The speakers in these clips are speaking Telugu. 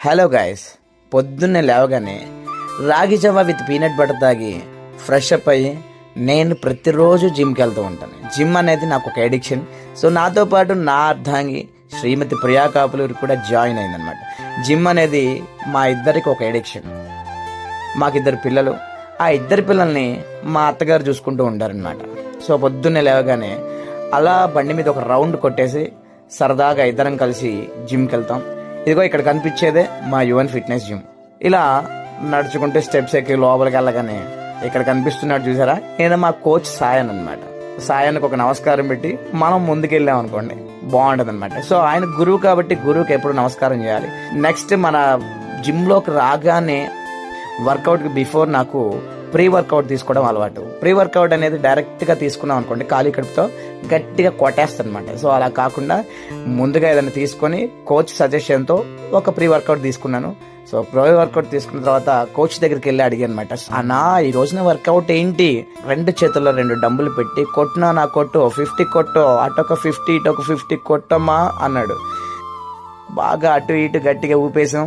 హలో గాయస్ పొద్దున్నే లేవగానే రాగి జవా విత్ పీనట్ బటర్ తాగి ఫ్రెష్ అప్ అయ్యి నేను ప్రతిరోజు జిమ్కి వెళ్తూ ఉంటాను. జిమ్ అనేది నాకు ఒక ఎడిక్షన్ సో నాతో పాటు నా అర్ధాంగి శ్రీమతి ప్రియా కాపులు కూడా జాయిన్ అయిందనమాట జిమ్ అనేది మా ఇద్దరికి ఒక ఎడిక్షన్ మాకిద్దరు పిల్లలు. ఆ ఇద్దరు పిల్లల్ని మా అత్తగారు చూసుకుంటూ ఉంటారనమాట సో పొద్దున్నే లేవగానే అలా బండి మీద ఒక రౌండ్ కొట్టేసి సరదాగా ఇద్దరం కలిసి జిమ్కి వెళ్తాం. ఇదిగో ఇక్కడ కనిపించేదే మా యువన్ ఫిట్నెస్ జిమ్. ఇలా నడుచుకుంటే స్టెప్స్ ఎక్కి లోపలికి వెళ్ళగానే ఇక్కడ కనిపిస్తున్నాడు చూసారా? నేను మా కోచ్ సాయన్ అనమాట సాయానికి ఒక నమస్కారం పెట్టి మనం ముందుకెళ్ళాం అనుకోండి బాగుంటుంది అనమాట సో ఆయన గురువు కాబట్టి గురువుకి ఎప్పుడు నమస్కారం చేయాలి. నెక్స్ట్ మన జిమ్లోకి రాగానే వర్కౌట్కి బిఫోర్ నాకు ప్రీ వర్కౌట్ తీసుకోవడం అలవాటు. ప్రీ వర్కౌట్ అనేది డైరెక్ట్గా తీసుకున్నాం అనుకోండి ఖాళీ కడుపుతో గట్టిగా కొట్టేస్తాను అనమాట సో అలా కాకుండా ముందుగా ఏదైనా తీసుకొని కోచ్ సజెషన్తో ఒక ప్రీ వర్కౌట్ తీసుకున్నాను. సో ప్రో వర్కౌట్ తీసుకున్న తర్వాత కోచ్ దగ్గరికి వెళ్ళి అడిగాను అనమాట అన్నా ఈ రోజున వర్కౌట్ ఏంటి? రెండు చేతుల్లో రెండు డంబులు పెట్టి కొట్టినా నా కొట్టు ఫిఫ్టీ కొట్టు అటొక ఫిఫ్టీ ఇటొక ఫిఫ్టీ కొట్టమ్మా అన్నాడు. బాగా అటు ఇటు గట్టిగా ఊపేసాం.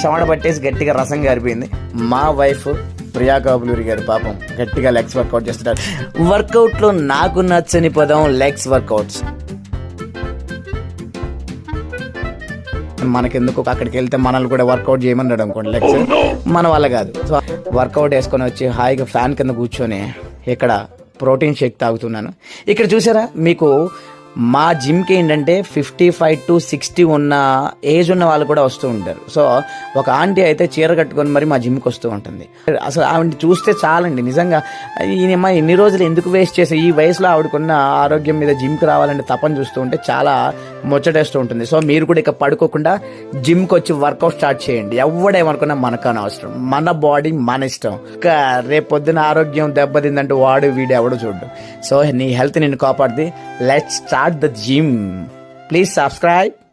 చెమట పట్టేసి గట్టిగా రసం గారిపోయింది. మా వైఫ్ ప్రియా కాపులూరి గారి పాపం గట్టిగా లెగ్స్ వర్కౌట్ చేస్తున్నారు. వర్కౌట్లో నాకు నచ్చని పదం లెగ్స్ వర్కౌట్స్. మనకెందుకు అక్కడికి వెళ్తే మనల్ని కూడా వర్కౌట్ చేయమన్నాడు అనుకోండి లెగ్స్. మన వల్ల కాదు. సో వర్కౌట్ వేసుకొని వచ్చి హాయిగా ఫ్యాన్ కింద కూర్చొని ఇక్కడ ప్రోటీన్ షేక్ తాగుతున్నాను. ఇక్కడ చూసారా? మీకు మా జిమ్కి ఏంటంటే ఫిఫ్టీ ఫైవ్ టు సిక్స్టీ ఉన్న ఏజ్ ఉన్న వాళ్ళు కూడా వస్తూ ఉంటారు. సో ఒక ఆంటీ అయితే చీర కట్టుకొని మరి మా జిమ్కి వస్తూ ఉంటుంది. అసలు ఆవిడ చూస్తే చాలండి నిజంగా. ఈయనమ్మా ఎన్ని రోజులు ఎందుకు వేస్ట్ చేసి? ఈ వయసులో ఆవిడకున్న ఆరోగ్యం మీద జిమ్కి రావాలంటే తపన చూస్తూ ఉంటే చాలా ముచ్చటేస్తూ ఉంటుంది. సో మీరు కూడా ఇక పడుకోకుండా జిమ్కి వచ్చి వర్కౌట్ స్టార్ట్ చేయండి. ఎవడేమనుకున్నా మనకు అనవసరం. మన బాడీ మన ఇష్టం. ఇంకా రేపు పొద్దున ఆరోగ్యం దెబ్బతిందంటే వాడు వీడు ఎవడో చూడు. సో నీ హెల్త్ నిన్ను కాపాడుది let start at the gym. Please subscribe.